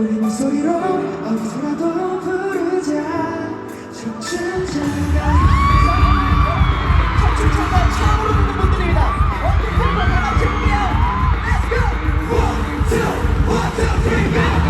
울리는 소리로 어디서라도 부르자. 춤춘자가 춤춘자가 처음으로 듣는 분들입니다. 어떻게 한번 다 같이 볼게요. Let's go! One, two, one, two, three, go!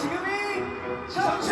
지금이 정신